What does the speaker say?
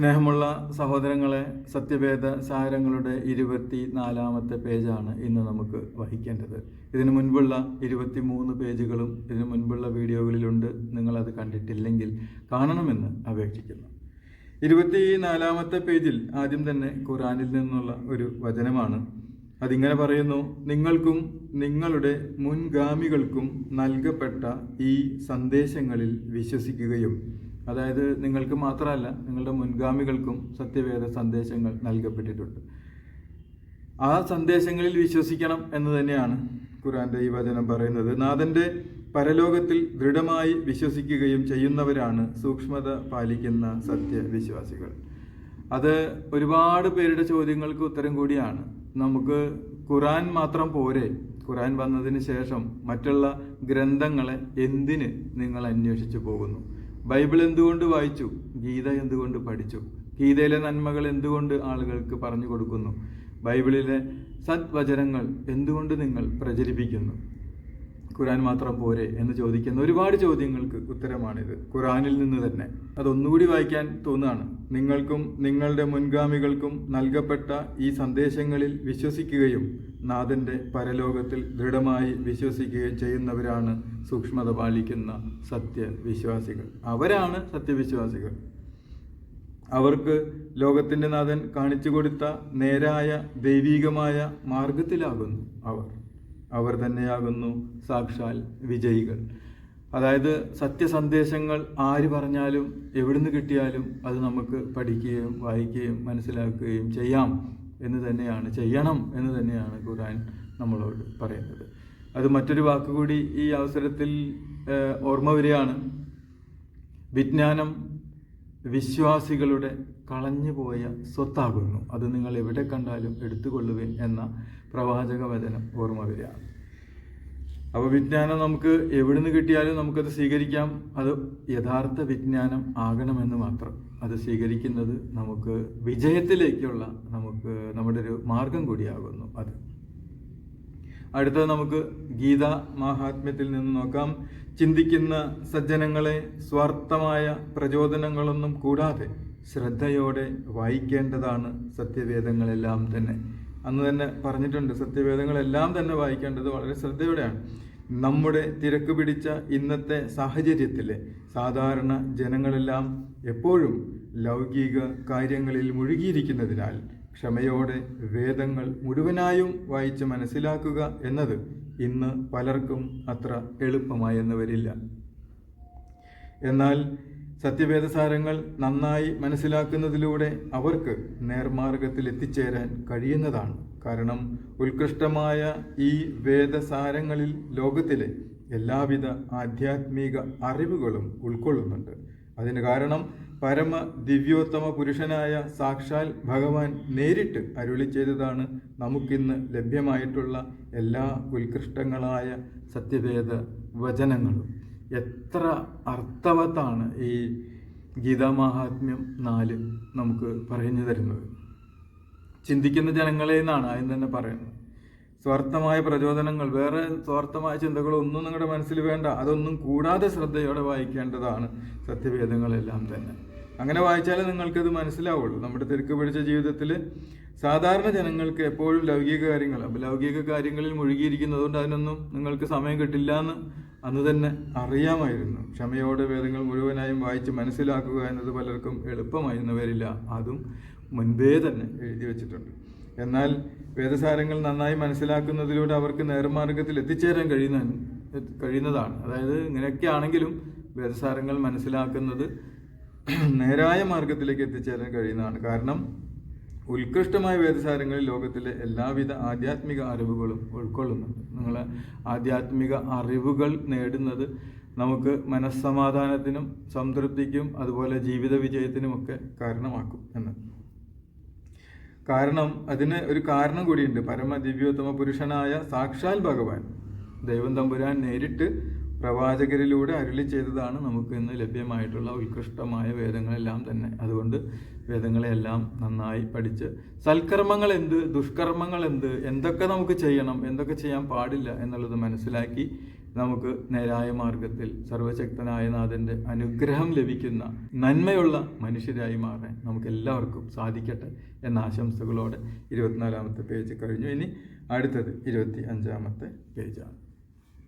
സ്നേഹമുള്ള സഹോദരങ്ങളെ സത്യവേദ സാരങ്ങളുടെ ഇരുപത്തി നാലാമത്തെ പേജാണ് ഇന്ന് നമുക്ക് വഹിക്കേണ്ടത്. ഇതിനു മുൻപുള്ള ഇരുപത്തി മൂന്ന് പേജുകളും ഇതിനു മുൻപുള്ള വീഡിയോകളിലുണ്ട്. നിങ്ങളത് കണ്ടിട്ടില്ലെങ്കിൽ കാണണമെന്ന് അപേക്ഷിക്കുന്നു. ഇരുപത്തി നാലാമത്തെ പേജിൽ ആദ്യം തന്നെ ഖുറാനിൽ നിന്നുള്ള ഒരു വചനമാണ്. അതിങ്ങനെ പറയുന്നു നിങ്ങൾക്കും നിങ്ങളുടെ മുൻഗാമികൾക്കും നൽകപ്പെട്ട ഈ സന്ദേശങ്ങളിൽ വിശ്വസിക്കുകയും അതായത് നിങ്ങൾക്ക് മാത്രമല്ല നിങ്ങളുടെ മുൻഗാമികൾക്കും സത്യവേദ സന്ദേശങ്ങൾ നൽകപ്പെട്ടിട്ടുണ്ട്. ആ സന്ദേശങ്ങളിൽ വിശ്വസിക്കണം എന്ന് തന്നെയാണ് ഖുറാന്റെ ഈ വചനം പറയുന്നത്. നാഥന്റെ പരലോകത്തിൽ ദൃഢമായി വിശ്വസിക്കുകയും ചെയ്യുന്നവരാണ് സൂക്ഷ്മത പാലിക്കുന്ന സത്യവിശ്വാസികൾ. അത് ഒരുപാട് പേരുടെ ചോദ്യങ്ങൾക്ക് ഉത്തരം കൂടിയാണ്. നമുക്ക് ഖുറാൻ മാത്രം പോരെ. ഖുറാൻ വന്നതിന് ശേഷം മറ്റുള്ള ഗ്രന്ഥങ്ങളെ എന്തിന് നിങ്ങൾ അന്വേഷിച്ചു പോകുന്നു? ബൈബിൾ എന്തുകൊണ്ട് വായിച്ചു? ഗീത എന്തുകൊണ്ട് പഠിച്ചു? ഗീതയിലെ നന്മകൾ എന്തുകൊണ്ട് ആളുകൾക്ക് പറഞ്ഞു കൊടുക്കുന്നു? ബൈബിളിലെ സദ്വചനങ്ങൾ എന്തുകൊണ്ട് നിങ്ങൾ പ്രചരിപ്പിക്കുന്നു? ഖുറാൻ മാത്രം പോരെ എന്ന് ചോദിക്കുന്ന ഒരുപാട് ചോദ്യങ്ങൾക്ക് ഉത്തരമാണിത്. ഖുറാനിൽ നിന്ന് തന്നെ. അതൊന്നുകൂടി വായിക്കാൻ തോന്നുകയാണ് നിങ്ങൾക്കും നിങ്ങളുടെ മുൻഗാമികൾക്കും നൽകപ്പെട്ട ഈ സന്ദേശങ്ങളിൽ വിശ്വസിക്കുകയും നാഥന്റെ പരലോകത്തിൽ ദൃഢമായി വിശ്വസിക്കുകയും ചെയ്യുന്നവരാണ് സൂക്ഷ്മത പാലിക്കുന്ന സത്യവിശ്വാസികൾ. അവരാണ് സത്യവിശ്വാസികൾ. അവർക്ക് ലോകത്തിന്റെ നാഥൻ കാണിച്ചു കൊടുത്ത നേരായ ദൈവീകമായ മാർഗത്തിലാകുന്നു അവർ. അവർ തന്നെയാകുന്നു സാക്ഷാൽ വിജയികൾ. അതായത് സത്യസന്ദേശങ്ങൾ ആര് പറഞ്ഞാലും എവിടുന്ന് കിട്ടിയാലും അത് നമുക്ക് പഠിക്കുകയും വായിക്കുകയും മനസ്സിലാക്കുകയും ചെയ്യാം എന്ന് തന്നെയാണ് ചെയ്യണം എന്ന് തന്നെയാണ് ഖുർആൻ നമ്മളോട് പറയുന്നത്. അത് മറ്റൊരു വാക്കുകൂടി ഈ അവസരത്തിൽ ഓർമ്മ വരികയാണ്. വിജ്ഞാനം വിശ്വാസികളുടെ കളഞ്ഞുപോയ സ്വത്താകുന്നു. അത് നിങ്ങൾ എവിടെ കണ്ടാലും എടുത്തുകൊള്ളുവിൻ എന്ന പ്രവാചക വചനം ഓർമ്മ വരികയാണ് അപ്പോൾ വിജ്ഞാനം നമുക്ക് എവിടുന്ന് കിട്ടിയാലും നമുക്കത് സ്വീകരിക്കാം. അത് യഥാർത്ഥ വിജ്ഞാനം ആകണമെന്ന് മാത്രം. അത് സ്വീകരിക്കുന്നത് നമുക്ക് വിജയത്തിലേക്കുള്ള നമുക്ക് നമ്മുടെ ഒരു മാർഗം കൂടിയാകുന്നു. അത് അടുത്തത് നമുക്ക് ഗീത മഹാത്മ്യത്തിൽ നിന്ന് നോക്കാം. ചിന്തിക്കുന്ന സജ്ജനങ്ങളെ സ്വാർത്ഥമായ പ്രചോദനങ്ങളൊന്നും കൂടാതെ ശ്രദ്ധയോടെ വായിക്കേണ്ടതാണ് സത്യവേദങ്ങളെല്ലാം തന്നെ. അന്ന് തന്നെ പറഞ്ഞിട്ടുണ്ട് സത്യവേദങ്ങളെല്ലാം തന്നെ വായിക്കേണ്ടത് വളരെ ശ്രദ്ധയോടെയാണ്. നമ്മുടെ തിരക്ക് പിടിച്ച ഇന്നത്തെ സാഹചര്യത്തിലെ സാധാരണ ജനങ്ങളെല്ലാം എപ്പോഴും ലൗകിക കാര്യങ്ങളിൽ മുഴുകിയിരിക്കുന്നതിനാൽ ക്ഷമയോടെ വേദങ്ങൾ മുഴുവനായും വായിച്ച് മനസ്സിലാക്കുക എന്നത് ഇന്ന് പലർക്കും അത്ര എളുപ്പമായെന്ന് വരില്ല എന്നാൽ സത്യവേദസാരങ്ങൾ നന്നായി മനസ്സിലാക്കുന്നതിലൂടെ അവർക്ക് നേർമാർഗത്തിൽ എത്തിച്ചേരാൻ കഴിയുന്നതാണ്. കാരണം ഉത്കൃഷ്ടമായ ഈ വേദസാരങ്ങളിൽ ലോകത്തിലെ എല്ലാവിധ ആധ്യാത്മിക അറിവുകളും ഉൾക്കൊള്ളുന്നുണ്ട്. അതിന് കാരണം പരമ ദിവ്യോത്തമ പുരുഷനായ സാക്ഷാൽ ഭഗവാൻ നേരിട്ട് അരുളി ചെയ്തതാണ് നമുക്കിന്ന് ലഭ്യമായിട്ടുള്ള എല്ലാ ഉത്കൃഷ്ടങ്ങളായ സത്യവേദ വചനങ്ങളും. എത്ര അർത്ഥവത്താണ് ഈ ഗീതാമാഹാത്മ്യം നാല് നമുക്ക് പറഞ്ഞു തരുന്നത്. ചിന്തിക്കുന്ന ജനങ്ങളെ എന്നാണ് ആദ്യം തന്നെ പറയുന്നത്. സ്വാർത്ഥമായ പ്രചോദനങ്ങൾ വേറെ സ്വാർത്ഥമായ ചിന്തകളൊന്നും നിങ്ങളുടെ മനസ്സിൽ വേണ്ട അതൊന്നും കൂടാതെ ശ്രദ്ധയോടെ വായിക്കേണ്ടതാണ് സത്യവേദങ്ങളെല്ലാം തന്നെ. അങ്ങനെ വായിച്ചാലേ നിങ്ങൾക്കത് മനസ്സിലാവുള്ളൂ. നമ്മുടെ തിരക്ക് പിടിച്ച ജീവിതത്തിൽ സാധാരണ ജനങ്ങൾക്ക് എപ്പോഴും ലൗകിക കാര്യങ്ങൾ അപ്പോൾ ലൗകിക കാര്യങ്ങളിൽ മുഴുകിയിരിക്കുന്നതുകൊണ്ട് അതിനൊന്നും നിങ്ങൾക്ക് സമയം കിട്ടില്ല എന്ന് അന്ന് തന്നെ അറിയാമായിരുന്നു. ക്ഷമയോടെ വേദങ്ങൾ മുഴുവനായും വായിച്ച് മനസ്സിലാക്കുക എന്നത് പലർക്കും എളുപ്പമായിരുന്നു വരില്ല. അതും മുൻപേ തന്നെ എഴുതി വെച്ചിട്ടുണ്ട്. എന്നാൽ വേദസാരങ്ങൾ നന്നായി മനസ്സിലാക്കുന്നതിലൂടെ അവർക്ക് നേർമാർഗത്തിൽ എത്തിച്ചേരാൻ കഴിയുന്ന കഴിയുന്നതാണ്. അതായത് ഇങ്ങനെയൊക്കെ ആണെങ്കിലും വേദസാരങ്ങൾ മനസ്സിലാക്കുന്നത് നേരായ മാർഗത്തിലേക്ക് എത്തിച്ചേരാൻ കഴിയുന്നതാണ്. കാരണം ഉത്കൃഷ്ടമായ വേദസാരങ്ങളിൽ ലോകത്തിലെ എല്ലാവിധ ആധ്യാത്മിക അറിവുകളും ഉൾക്കൊള്ളുന്നുണ്ട്. നിങ്ങൾ ആധ്യാത്മിക അറിവുകൾ നേടുന്നത് നമുക്ക് മനസ്സമാധാനത്തിനും സംതൃപ്തിക്കും അതുപോലെ ജീവിത വിജയത്തിനുമൊക്കെ കാരണമാക്കും എന്ന്. കാരണം അതിന് ഒരു കാരണം കൂടിയുണ്ട്. പരമ ദിവ്യോത്തമ പുരുഷനായ സാക്ഷാൽ ഭഗവാൻ ദൈവം തമ്പുരാൻ നേരിട്ട് പ്രവാചകരിലൂടെ അരുളി ചെയ്തതാണ് നമുക്ക് ഇന്ന് ലഭ്യമായിട്ടുള്ള ഉത്കൃഷ്ടമായ വേദങ്ങളെല്ലാം തന്നെ. അതുകൊണ്ട് വേദങ്ങളെല്ലാം നന്നായി പഠിച്ച് സൽക്കർമ്മങ്ങൾ എന്ത് ദുഷ്കർമ്മങ്ങൾ എന്ത് എന്തൊക്കെ നമുക്ക് ചെയ്യണം എന്തൊക്കെ ചെയ്യാൻ പാടില്ല എന്നുള്ളത് മനസ്സിലാക്കി നമുക്ക് നേരായ മാർഗത്തിൽ സർവശക്തനായ നാഥന്റെ അനുഗ്രഹം ലഭിക്കുന്ന നന്മയുള്ള മനുഷ്യരായി മാറാൻ നമുക്ക് എല്ലാവർക്കും സാധിക്കട്ടെ എന്ന ആശംസകളോടെ ഇരുപത്തിനാലാമത്തെ പേജ് കഴിഞ്ഞു. ഇനി അടുത്തത് ഇരുപത്തി അഞ്ചാമത്തെ പേജാണ്.